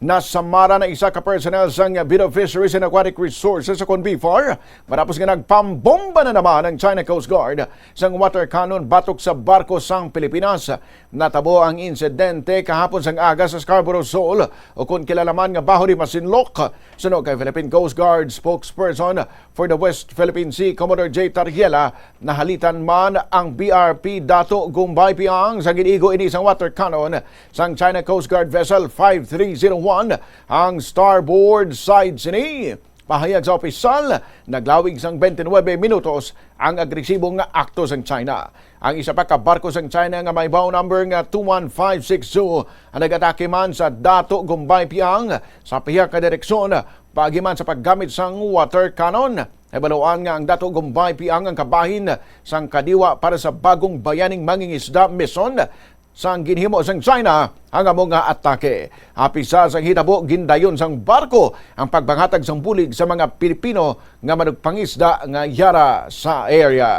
nasamara na isa ka personnel sang Bureau of Fisheries and Aquatic Resources sa Convifar matapos nga nagpambomba na naman ang China Coast Guard sang water cannon batok sa barko sang Pilipinas. Natabo ang insidente kahapon sang aga sa Scarborough Shoal o kung kilalaman nga baho ni Masinloc. Sunog kay Philippine Coast Guard spokesperson for the West Philippine Sea, Commodore J. Tariela, nahalitan man ang BRP Dato Gumbay Piang sa ginigo ini sang water cannon sang China Coast Guard Vessel 5301 ang starboard side sini. Pahayag sa opisyal, naglawig sang 29 minutos ang agresibong akto sang China. Ang isa pa ka barko sang China nga may bow number nga 21562 ang nagatake man sa Dato Gumbay Piang sa piha ka direksyon pagiman sa paggamit sang water cannon. Ebaluan nga ang Dato Gumbay Piang ang kabahin sang kadiwa para sa bagong bayaning mangingisda mission sang ginhimo sang China ang among nga atake. Apisa sang hitabo gindayon sang barko ang pagbangatag sang bulig sa mga Pilipino nga manugpangisda nga yara sa area.